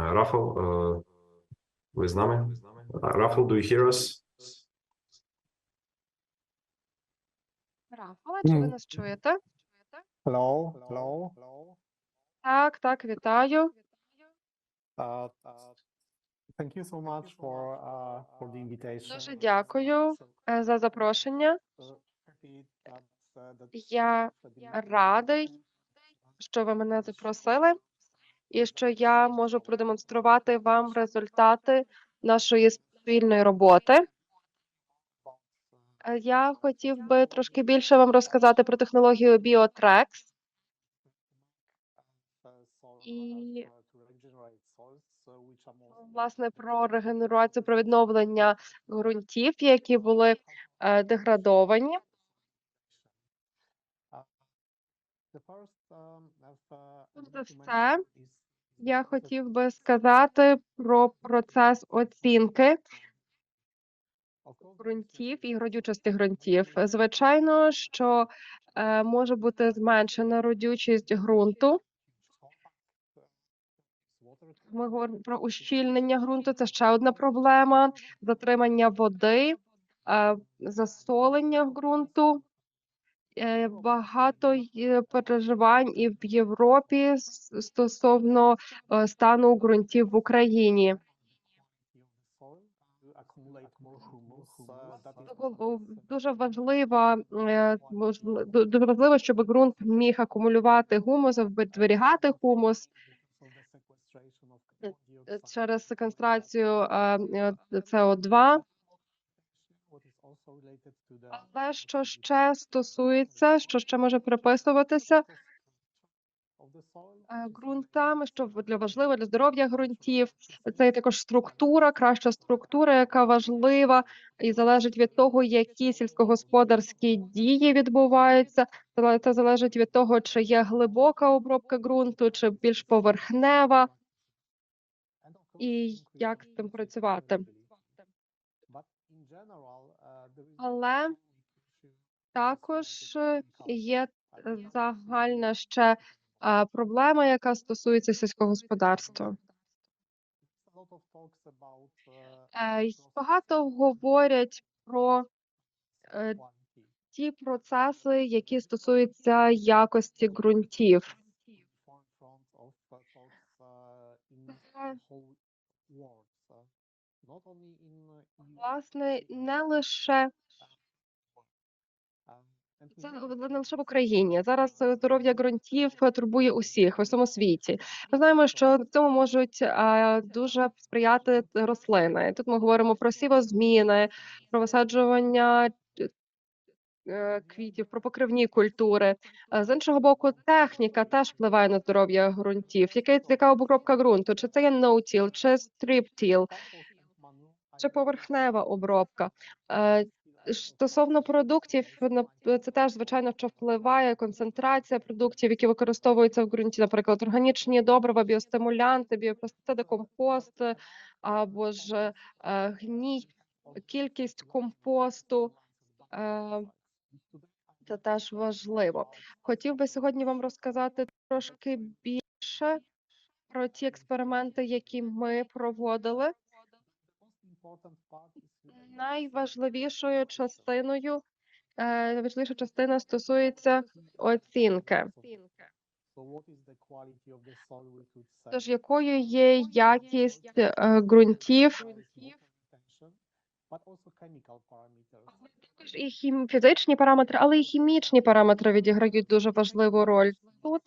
Рафал, е, ви з нами? Рафал, do you hear us? Рафала, чи ви нас чуєте? Hello, hello. Так, так, вітаю. Uh, uh, thank you so much for uh, for the invitation. Дуже дякую е, за запрошення. Uh, uh, Я радий, що ви мене запросили, і що я можу продемонструвати вам результати нашої спільної роботи. Е, Я хотів би трошки більше вам розказати про технологію BioTrex. І- власне про регенерацію, про відновлення ґрунтів, які були е, деградовані. To все, Я хотів би сказати про процес оцінки ґрунтів і родючості ґрунтів. Звичайно, що е, може бути зменшена родючість ґрунту. Ми говоримо про ущільнення ґрунту. Це ще одна проблема. Затримання води, е, засолення ґрунту. Е, Багато переживань і в Європі стосовно е, стану ґрунтів в Україні. Дуже важлива е, дуже важливо, щоб ґрунт міг акумулювати гумус, зберігати гумус через секвестрацію е, е, СО2. Але що ще стосується, що ще може приписуватися е, ґрунтам, що для важливо для здоров'я ґрунтів, це є також структура, краща структура, яка важлива і залежить від того, які сільськогосподарські дії відбуваються. Це залежить від того, чи є глибока обробка ґрунту, чи більш поверхнева. і як з цим працювати. Але Також е, є е, загальна ще е, проблема, яка стосується сільськогосподарства. Е, й Багато говорять про ті процеси, які стосуються якості ґрунтів. Власне, не лише це не лише в Україні. Зараз е, здоров'я ґрунтів е, турбує усіх в усьому світі. Ми знаємо, що цьому можуть е, дуже сприяти рослини. Тут ми говоримо про сівозміни, про висаджування квітів, про покривні культури. З іншого боку, техніка теж впливає на здоров'я ґрунтів. Яка, яка обробка ґрунту? Чи це є no-till, чи strip-till, чи поверхнева обробка? Е, Стосовно продуктів, це теж звичайно що впливає концентрація продуктів, які використовуються в ґрунті, наприклад, органічні добрива, біостимулянти, біопестициди, компост е, або ж е, гній, кількість компосту. Це теж важливо. Хотів би сьогодні вам розказати трошки більше про ті експерименти, які ми проводили. Найважливішою частиною, е, найважливіша частина стосується оцінки. Тож якою є якість е, ґрунтів, також і хім... фізичні параметри, але і хімічні параметри відіграють дуже важливу роль. Тут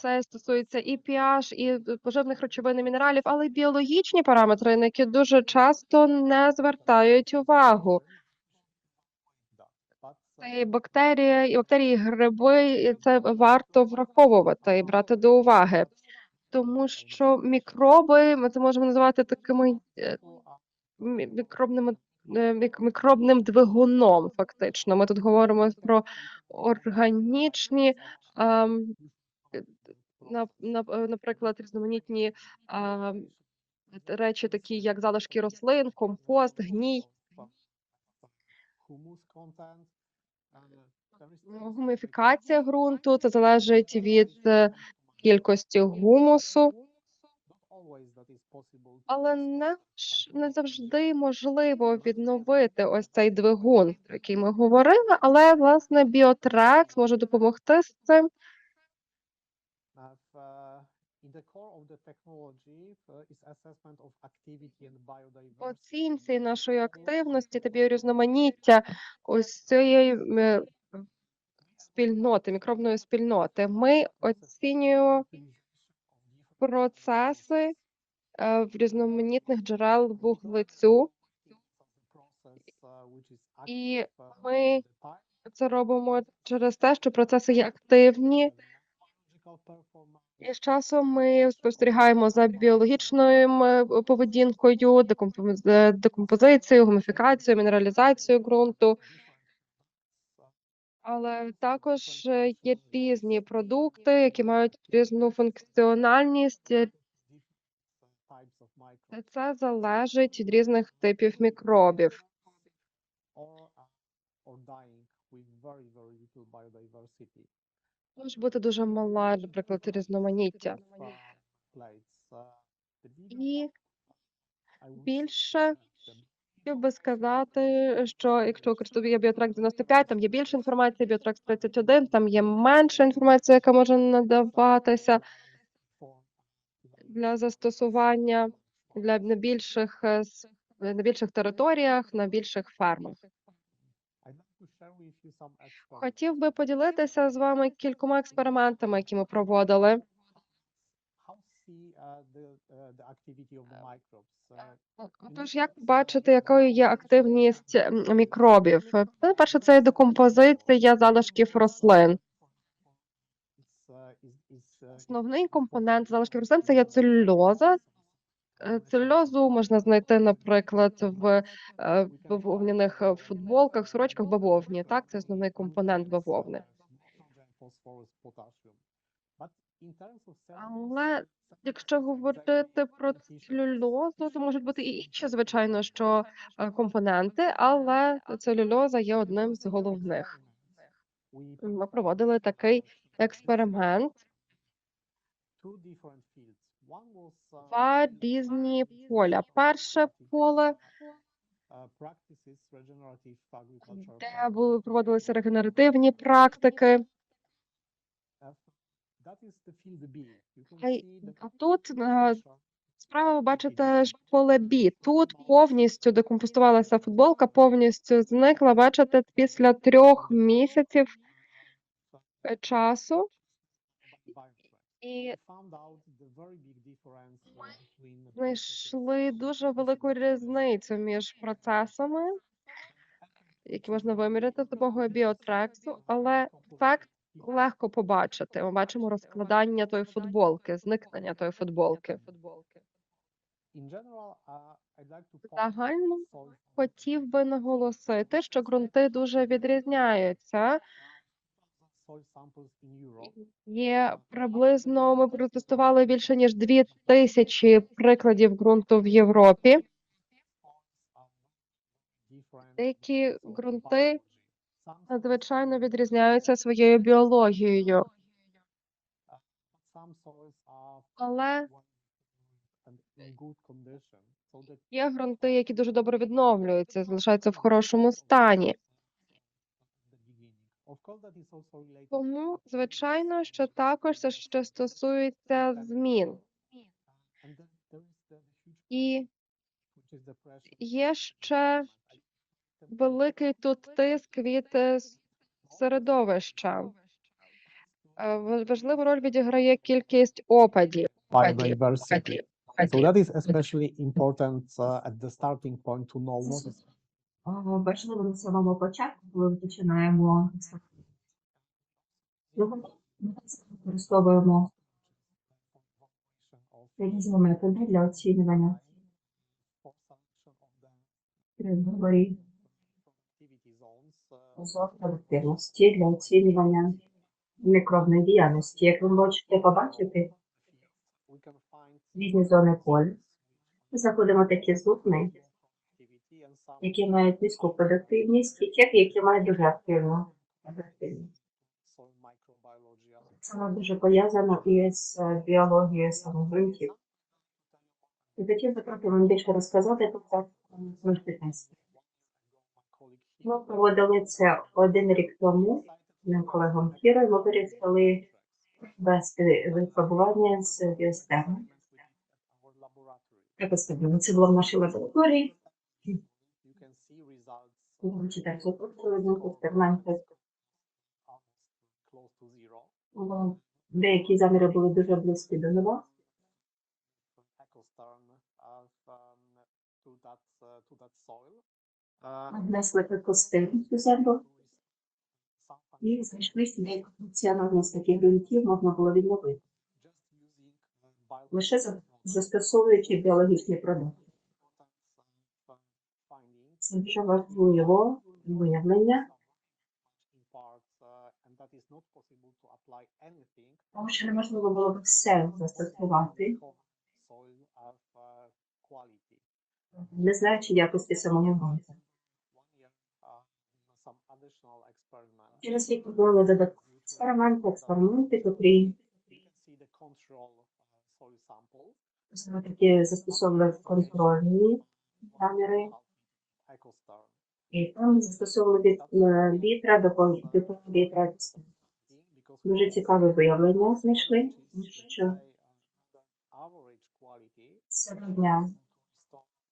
це стосується і pH, і поживних речовин, і мінералів, але й біологічні параметри, на які дуже часто не звертають увагу. Це і бактерії, і бактерії, і гриби, і це варто враховувати і брати до уваги. Тому що мікроби, ми це можемо називати такими е, мікробними е, мік- мікробним двигуном. Фактично, ми тут говоримо про органічні, е, на, на, е, наприклад, різноманітні ем, речі, такі як залишки рослин, компост, гній, гуміфікація ґрунту. Це залежить від е, кількості гумусу, Not always that is possible to але не, не завжди можливо відновити ось цей двигун, про який ми говорили. Але власне біотрекс може допомогти з цим. Uh, uh, оцінці нашої активності та біорізноманіття ось цієї е, спільноти, мікробної спільноти. Ми оцінюємо процеси в різноманітних джерел вуглецю. І ми Це робимо через те, що процеси є активні, і з часом ми спостерігаємо за біологічною е, поведінкою, е, декомпозицією, гуміфікацією, мінералізацією ґрунту. Але також е, є різні продукти, які мають різну функціональність. Це залежить від різних типів мікробів. Може бути дуже мала, наприклад, різноманіття. І більше хотів би сказати, що якщо використовує біотрак 95, там є більше інформації, біотрак 31, там є менше інформації, яка може надаватися для застосування для на більших е, на більших територіях, на більших фермах. Хотів би поділитися з вами кількома експериментами, які ми проводили. Отож, як бачити, якою є активність мікробів? Перше, це декомпозиція залишків рослин. Основний компонент залишків рослин це є целюлоза. Е, можна знайти, наприклад, в е, бавовняних е, футболках, сорочках бавовні. Так, це основний компонент бавовни. Але якщо говорити про целюлозу, то можуть бути і інші, звичайно, що е, компоненти, але целюлоза є одним з головних. Ми проводили такий експеримент. Два різні поля. Перше поле, де були проводилися регенеративні практики. А тут е, справа ви бачите поле Б. Тут повністю декомпостувалася футболка, повністю зникла. Бачите, після трьох місяців е, часу. І знайшли дуже велику різницю між процесами, які можна виміряти з допомогою біотрексу, але ефект легко побачити. Ми бачимо розкладання тої футболки, зникнення тої футболки. Загально хотів би наголосити, що ґрунти дуже відрізняються. Є приблизно ми протестували більше ніж дві тисячі прикладів ґрунту в Європі. Деякі ґрунти надзвичайно відрізняються своєю біологією, але є ґрунти, які дуже добре відновлюються, залишаються в хорошому стані. Тому, звичайно, що також це ще стосується змін. І є ще великий тут тиск від е, середовища. Е, Важливу роль відіграє кількість опадів. Опадів, biodiversity. опадів, So that is especially important uh, at the starting point to know what is Важливо на самому початку, коли ми починаємо ми використовуємо різні методи для оцінювання категорій зон продуктивності для оцінювання мікробної діяльності. Як ви можете побачити, різні зони поля. Ми знаходимо такі зони, які мають низьку продуктивність, і ті, які мають дуже активну продуктивність. Це дуже пов'язано із е, біологією самих ґрунтів. І хотів би трохи вам більше розказати про це зможете. Ми проводили це один рік тому моїм колегом Кірою. Ми вирішили вести випробування з сказати, це було в нашій лабораторії. Бо Деякі заміри були дуже близькі до. Ми внесли екостин цю землю і знайшли собі функціональність таких ґрунтів можна було відновити. Лише застосовуючи біологічні продукти. Це дуже важливо виявлення, тому що неможливо було б все застосувати, не знаючи якості самого ґрунту. Через рік провели додаткові експерименти, експерименти, котрі таки застосовували контрольні камери, і там застосовували від е, до пол до. Дуже цікаве виявлення знайшли, що середня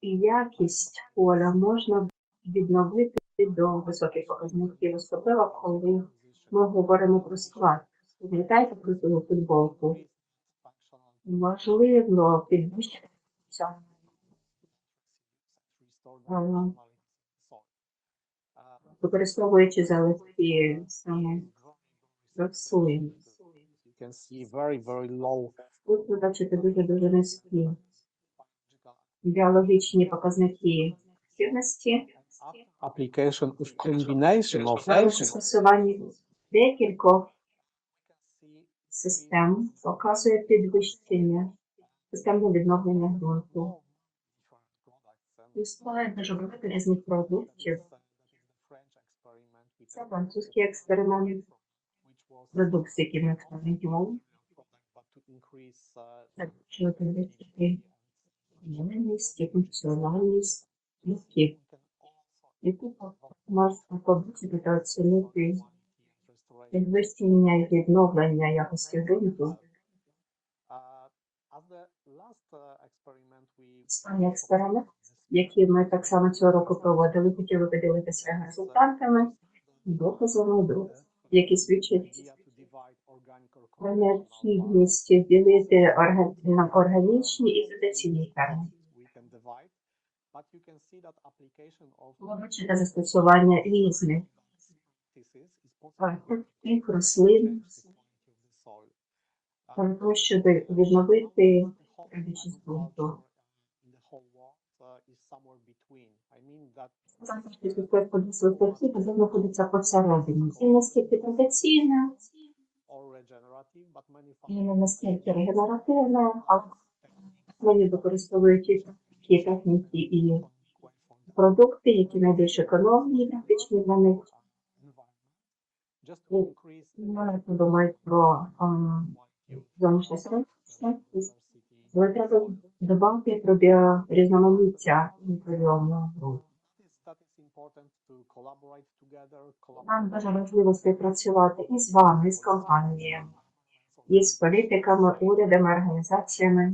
якість поля можна відновити до високих показників, особливо коли ми говоримо про склад. Пам'ятаєте про цю футболку? Можливо, підвищити. Використовуючи залишки саме low Тут ви бачите дуже-дуже низькі біологічні показники активності. application of combination of декількох систем показує підвищення системне відновлення ґрунту. Існує дуже багато різних продуктів. Це французький експеримент, продукт, який ми експериментували. Так, що ємність і функціональність. І тут можна побачити та оцінити підвищення і відновлення якості ґрунту. Останній експеримент, який ми так само цього року проводили, хотіли поділитися результатами, доказами, до- які свідчать про необхідність ділити орга- на органічні і традиційні ферми. Ви бачите застосування різних тих рослин того, щоб відновити традиційність ґрунту. Зараз підкрив подісли такі, де знаходиться посередині. І наскільки традиційна, і не настільки регенеративна, а вони використовують такі техніки і продукти, які найбільш економні і практичні для них. Вони подумають про зовнішнє середовище. Але треба дбати про біорізноманіття мікробіому ґрунту. Нам дуже важливо співпрацювати і з вами, і з компаніями, і з політиками, урядами, організаціями,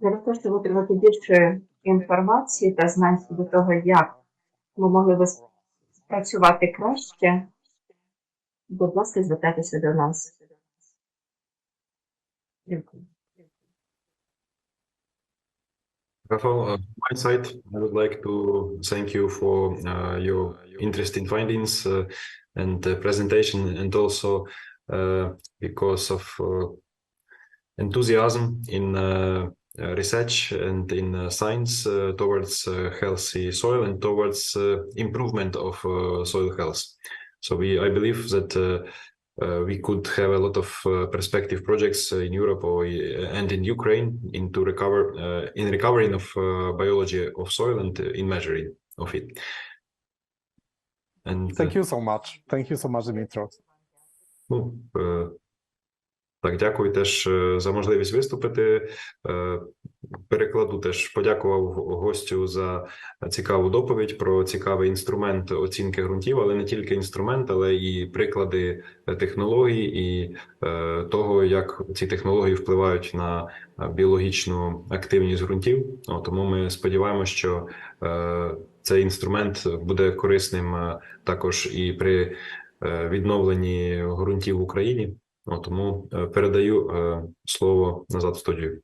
для того, щоб отримати більше інформації та знань щодо того, як ми могли би працювати краще. Будь ласка, звертайтеся до нас. Дякую. Rafał, uh, from my side, I would like to thank you for uh, your interesting findings uh, and uh, presentation, and also uh, because of uh, enthusiasm in uh, uh, research and in uh, science uh, towards uh, healthy soil and towards uh, improvement of uh, soil health. So we, I believe that uh, uh, uh, we could have a lot of uh, prospective projects in Europe or, uh, and in Ukraine into recover in recovering of biology of soil and in measuring of it. And thank you so much. Thank you so much, Dimitros. Well, Так, дякую теж е, за можливість виступити. Е, Перекладу теж подякував гостю за цікаву доповідь про цікавий інструмент оцінки ґрунтів, але не тільки інструмент, але і приклади технологій і е, того, як ці технології впливають на біологічну активність ґрунтів. Тому ми сподіваємося, що е, цей інструмент буде корисним е, також і при е, відновленні ґрунтів в Україні. Тому е, передаю е, слово назад в студію.